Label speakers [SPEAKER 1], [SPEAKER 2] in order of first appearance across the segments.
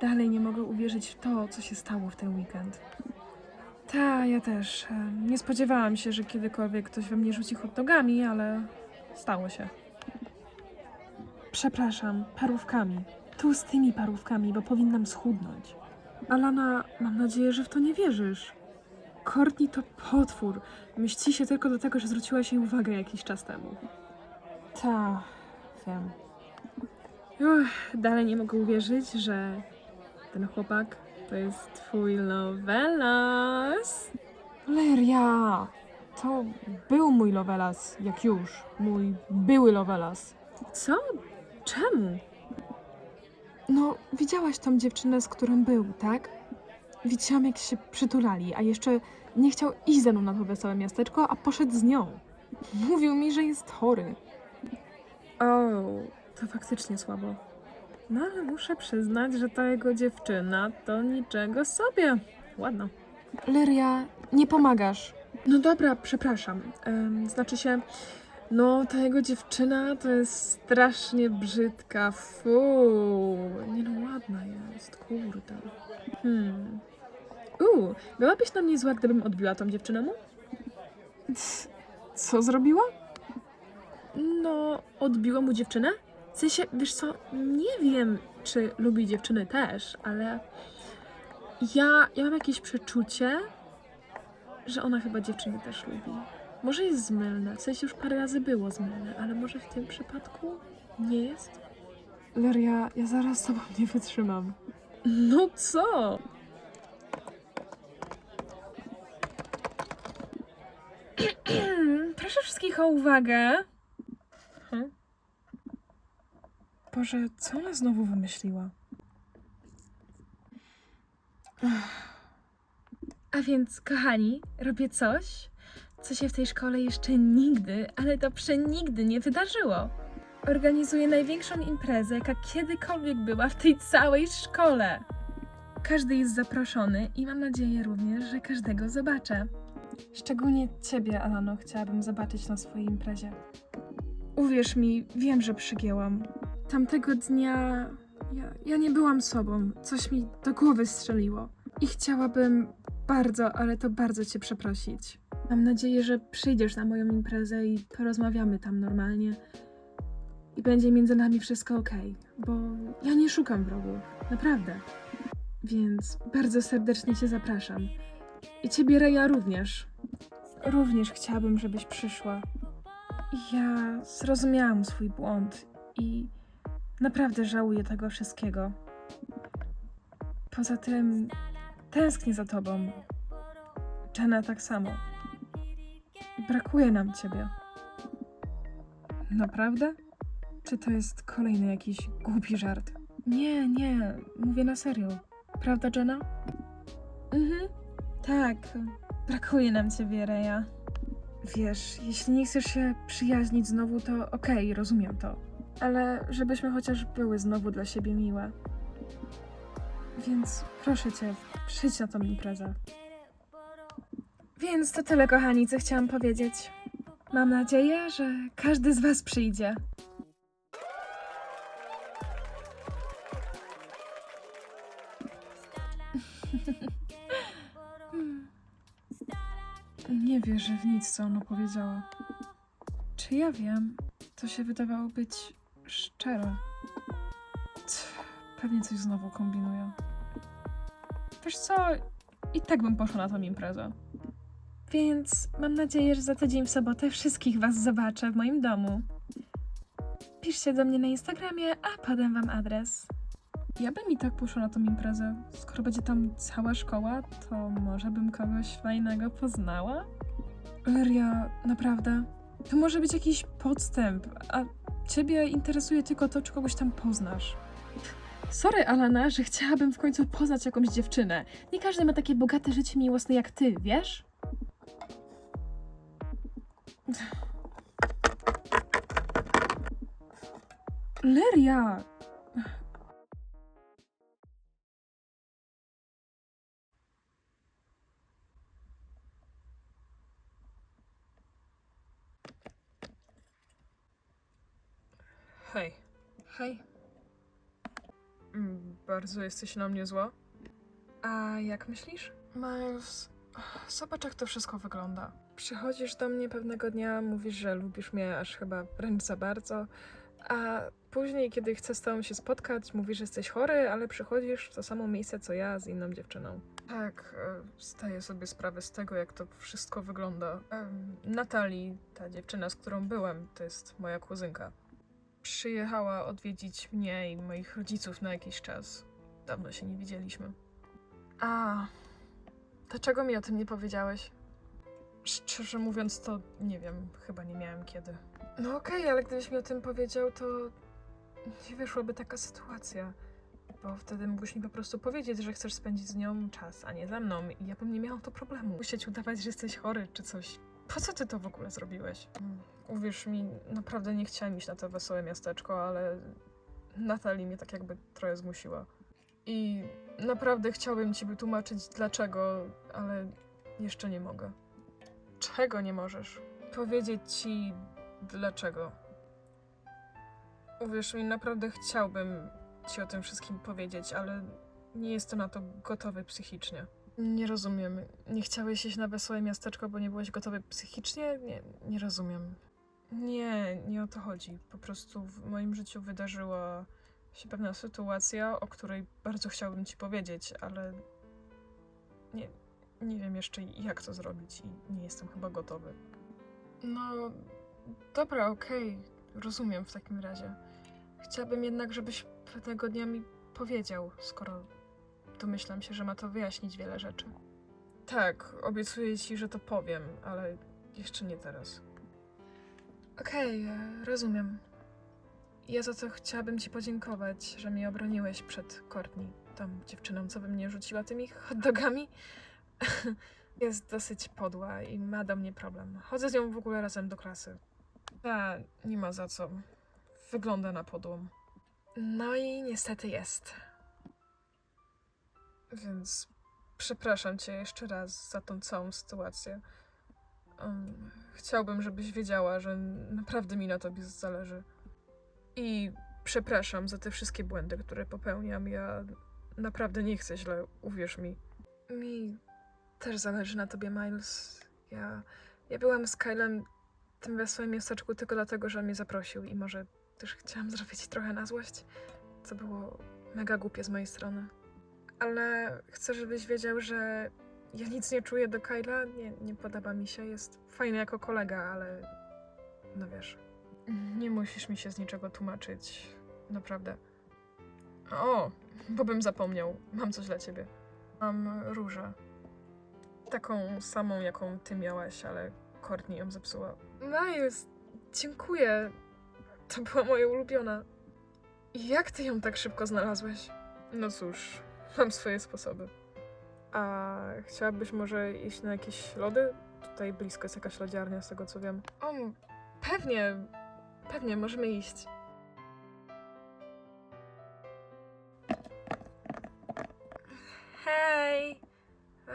[SPEAKER 1] dalej nie mogę uwierzyć w to, co się stało w ten weekend. Ta, ja też. E, Nie spodziewałam się, że kiedykolwiek ktoś we mnie rzuci hot dogami, ale stało się. Przepraszam, parówkami. Tu z tymi parówkami, bo powinnam schudnąć. Alana, mam nadzieję, że w to nie wierzysz. Courtney to potwór. Mści się tylko dlatego, że zwróciłaś jej uwagę jakiś czas temu. Ta, wiem. Uch, dalej nie mogę uwierzyć, że ten chłopak to jest twój Lovelas. Leria! To był mój Lovelas, jak już. Mój były Lovelas. Co? Czemu? No, widziałaś tą dziewczynę, z którą był, tak? Widziałam, jak się przytulali, a jeszcze nie chciał iść ze mną na to wesołe miasteczko, a poszedł z nią. Mówił mi, że jest chory. O, to faktycznie słabo. No ale muszę przyznać, że ta jego dziewczyna to niczego sobie. Ładna. Lyria, nie pomagasz. No dobra, przepraszam. Em, znaczy się, no ta jego dziewczyna to jest strasznie brzydka. Fu. Nie no, ładna jest, kurde. Hmm. Uuu, byłabyś na mnie zła, gdybym odbiła tą dziewczynę mu? Co zrobiła? No, odbiła mu dziewczynę? W sensie, wiesz co, nie wiem, czy lubi dziewczyny też, ale ja, ja mam jakieś przeczucie, że ona chyba dziewczyny też lubi. Może jest zmylne, w sensie już parę razy było zmylne, ale może w tym przypadku nie jest? Leria, ja zaraz z tobą nie wytrzymam. No co? Proszę wszystkich o uwagę. Boże, co ona znowu wymyśliła? A więc, kochani, robię coś, co się w tej szkole jeszcze nigdy, ale to przenigdy nie wydarzyło. Organizuję największą imprezę, jaka kiedykolwiek była w tej całej szkole. Każdy jest zaproszony i mam nadzieję również, że każdego zobaczę. Szczególnie ciebie, Alano, chciałabym zobaczyć na swojej imprezie. Uwierz mi, wiem, że przygięłam. Tamtego dnia ja, ja nie byłam sobą. Coś mi do głowy strzeliło. I chciałabym bardzo, ale to bardzo cię przeprosić. Mam nadzieję, że przyjdziesz na moją imprezę i porozmawiamy tam normalnie. I będzie między nami wszystko ok, bo ja nie szukam wrogów. Naprawdę. Więc bardzo serdecznie cię zapraszam. I ciebie, Reja, również. Również chciałabym, żebyś przyszła. Ja zrozumiałam swój błąd i naprawdę żałuję tego wszystkiego. Poza tym tęsknię za tobą. Jenna tak samo. Brakuje nam ciebie. Naprawdę? Czy to jest kolejny jakiś głupi żart? Nie, nie, mówię na serio. Prawda, Jenna? Mhm, tak. Brakuje nam ciebie, Reja. Wiesz, jeśli nie chcesz się przyjaźnić znowu, to okej, rozumiem to. Ale żebyśmy chociaż były znowu dla siebie miłe. Więc proszę cię, przyjdź na tą imprezę. Więc to tyle, kochani, co chciałam powiedzieć. Mam nadzieję, że każdy z was przyjdzie. Nie wierzę w nic, co ona powiedziała. Czy ja wiem? To się wydawało być szczere. Tch, Pewnie coś znowu kombinuję. Wiesz co? I tak bym poszła na tą imprezę. Więc mam nadzieję, że za tydzień w sobotę wszystkich Was zobaczę w moim domu. Piszcie do mnie na Instagramie, a podam Wam adres. Ja bym i tak poszła na tą imprezę. Skoro będzie tam cała szkoła, to może bym kogoś fajnego poznała? Leria, naprawdę? To może być jakiś podstęp, a ciebie interesuje tylko to, czy kogoś tam poznasz. Sorry, Alana, że chciałabym w końcu poznać jakąś dziewczynę. Nie każdy ma takie bogate życie miłosne jak ty, wiesz? Leria! Hej. Mm, Bardzo jesteś na mnie zła. A jak myślisz? Miles, zobacz jak to wszystko wygląda. Przychodzisz do mnie pewnego dnia, mówisz, że lubisz mnie aż chyba wręcz za bardzo, a później, kiedy chcę z tobą się spotkać, mówisz, że jesteś chory, ale przychodzisz w to samo miejsce co ja z inną dziewczyną. Tak, e, zdaję sobie sprawę z tego, jak to wszystko wygląda. Natalii, ta dziewczyna, z którą byłem, to jest moja kuzynka. Przyjechała odwiedzić mnie i moich rodziców na jakiś czas. Dawno się nie widzieliśmy. A, dlaczego mi o tym nie powiedziałeś? Szczerze mówiąc, to nie wiem, chyba nie miałem kiedy. No okej, ale gdybyś mi o tym powiedział, to nie wyszłaby taka sytuacja. Bo wtedy mógłbyś mi po prostu powiedzieć, że chcesz spędzić z nią czas, a nie ze mną, i ja bym nie miała to problemu. Musieć udawać, że jesteś chory czy coś. Po co ty to w ogóle zrobiłeś? Uwierz mi, naprawdę nie chciałem iść na to wesołe miasteczko, ale Natalii mnie tak jakby trochę zmusiła. I naprawdę chciałbym ci wytłumaczyć dlaczego, ale jeszcze nie mogę. Czego nie możesz? Powiedzieć ci dlaczego. Uwierz mi, naprawdę chciałbym ci o tym wszystkim powiedzieć, ale nie jestem na to gotowy psychicznie. Nie rozumiem. Nie chciałeś iść na wesołe miasteczko, bo nie byłeś gotowy psychicznie? Nie, nie rozumiem. Nie, nie o to chodzi. Po prostu w moim życiu wydarzyła się pewna sytuacja, o której bardzo chciałbym ci powiedzieć, ale nie, nie wiem jeszcze jak to zrobić i nie jestem chyba gotowy. No, dobra, okej, rozumiem w takim razie. Chciałabym jednak, żebyś pewnego dnia mi powiedział, skoro domyślam się, że ma to wyjaśnić wiele rzeczy. Tak, obiecuję ci, że to powiem, ale jeszcze nie teraz. Okej, e, rozumiem. Ja za to chciałabym ci podziękować, że mnie obroniłeś przed Courtney, tą dziewczyną, co by mnie rzuciła tymi hot dogami. Jest dosyć podła i ma do mnie problem. Chodzę z nią w ogóle razem do klasy. Ta, nie ma za co. Wygląda na podłą. No i niestety jest. Więc przepraszam cię jeszcze raz za tą całą sytuację. Um, chciałbym, żebyś wiedziała, że naprawdę mi na tobie zależy. I przepraszam za te wszystkie błędy, które popełniam. Ja naprawdę nie chcę źle, uwierz mi. Mi też zależy na tobie, Miles. Ja, ja byłam z Kylem w tym wesołym miasteczku tylko dlatego, że mnie zaprosił i może też chciałam zrobić trochę na złość, co było mega głupie z mojej strony. Ale chcę, żebyś wiedział, że ja nic nie czuję do Kyla, nie, nie podoba mi się, jest fajny jako kolega, ale no wiesz. Nie musisz mi się z niczego tłumaczyć, naprawdę. O, bo bym zapomniał, mam coś dla ciebie. Mam różę. Taką samą, jaką ty miałaś, ale Courtney ją zepsuła. Miles, dziękuję. To była moja ulubiona. Jak ty ją tak szybko znalazłeś? No cóż, mam swoje sposoby. A chciałabyś może iść na jakieś lody? Tutaj blisko jest jakaś lodziarnia, z tego co wiem. O, pewnie, pewnie, możemy iść. Hej! E,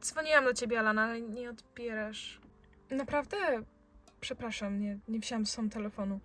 [SPEAKER 1] dzwoniłam do ciebie, Alana, ale nie odbierasz. Naprawdę? Przepraszam, nie, nie wziąłam telefonu.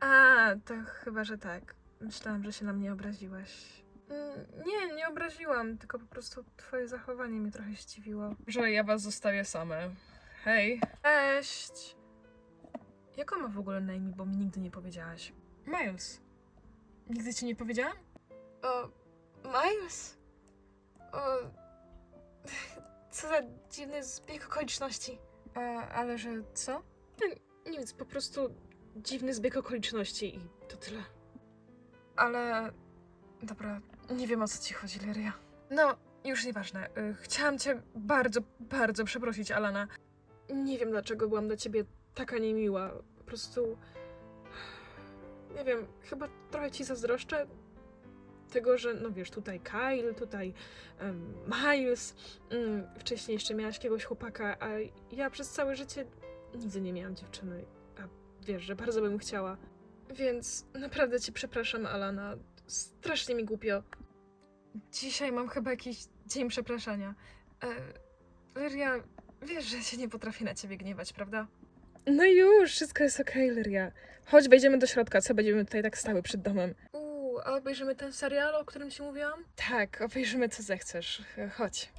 [SPEAKER 1] A, to chyba, że tak. Myślałam, że się na mnie obraziłaś. Mm, Nie, nie obraziłam, tylko po prostu twoje zachowanie mnie trochę zdziwiło. Że ja was zostawię same. Hej. Cześć. Jak on ma w ogóle na imię, bo mi nigdy nie powiedziałaś? Miles. Nigdy ci nie powiedziałam? O, Miles? O, co za dziwny zbieg okoliczności. A, ale że co? No, Nic, po prostu dziwny zbieg okoliczności i to tyle. Ale... Dobra, nie wiem o co ci chodzi, Leria. No, już nieważne. Y, Chciałam cię bardzo, bardzo przeprosić, Alana. Nie wiem, dlaczego byłam do ciebie taka niemiła. Po prostu... Nie wiem, chyba trochę ci zazdroszczę tego, że no wiesz, tutaj Kyle, tutaj em, Miles, mm, wcześniej jeszcze miałaś jakiegoś chłopaka, a ja przez całe życie nigdy nie miałam dziewczyny, a wiesz, że bardzo bym chciała. Więc naprawdę cię przepraszam, Alana. Strasznie mi głupio. Dzisiaj mam chyba jakiś dzień przepraszania. E, Lyria, wiesz, że się nie potrafię na ciebie gniewać, prawda? No już, wszystko jest okej, Lyria. Chodź, wejdziemy do środka, co będziemy tutaj tak stały przed domem. Uuu, a obejrzymy ten serial, o którym ci mówiłam? Tak, obejrzymy co zechcesz. Chodź.